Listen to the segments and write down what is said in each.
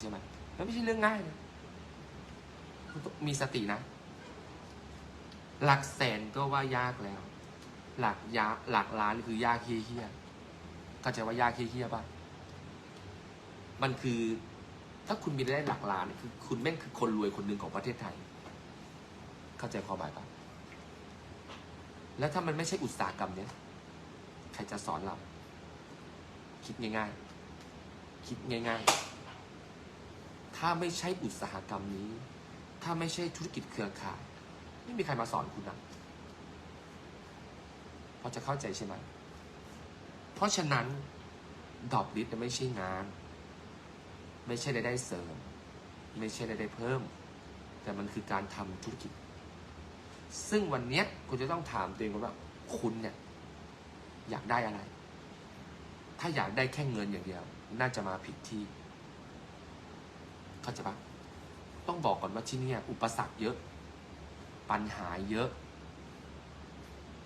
ใช่ไหมมันไม่ใช่เรื่องง่ายนะคุณต้องมีสตินะ หลักแสนก็ว่ายากแล้ว หลักยาหลักล้านคือยากเฮี้ยเข้าใจว่ายากเฮี้ยป่ะ มันคือ ถ้าคุณมีได้หลักล้านคือคุณแม่งคือคนรวยคนหนึ่งของประเทศไทย เข้าใจความหมายป่ะ แล้วถ้ามันไม่ใช่อุตสาหกรรมเนี้ยใครจะสอนเรา คิดง่าย ๆ คิดง่าย ๆ ถ้าไม่ใช่อุตสาหกรรมนี้ ถ้าไม่ใช่ธุรกิจเครือข่าย ไม่มีใครมาสอนคุณนะพอจะเข้าใจใช่ไหมเพราะฉะนั้นดอกลิสไม่ใช่งาน ไม่ใช่รายได้เสริม ไม่ใช่รายได้เพิ่ม แต่มันคือการทำธุรกิจ ซึ่งวันนี้คุณจะต้องถามตัวเองว่าคุณเนี่ยอยากได้อะไร ถ้าอยากได้แค่เงินอย่างเดียว น่าจะมาผิดที่ เข้าใจปะต้องบอกก่อนว่าที่นี่อุปสรรคเยอะ ปัญหาเยอะ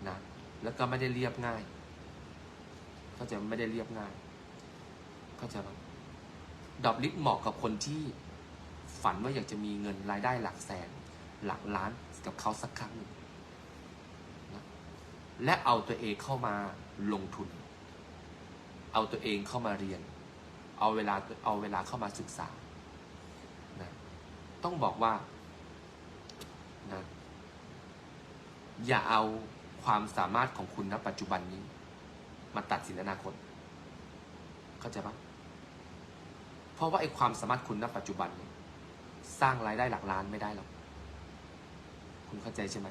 นะแล้วก็ไม่ได้เรียบง่าย เข้าใจไมไม่ได้เรียบง่าย เข้าใจปะดอบลิสเหมาะกับคนที่ฝันว่าอยากจะมีเงินรายได้หลักแสน หลักล้านกับเขาสักครั้งนะและเอาตัวเองเข้ามาลงทุน เอาตัวเองเข้ามาเรียน เอาเวลาเอาเวลาเข้ามาศึกษา ต้องบอกว่านะอย่าเอาความสามารถของคุณณปัจจุบันนี้ มาตัดสินอนาคต เข้าใจปะเพราะว่าไอ้ความสามารถคุณณปัจจุบันเนี่ยสร้างรายได้หลักล้านไม่ได้หรอก คุณเข้าใจใช่ไหม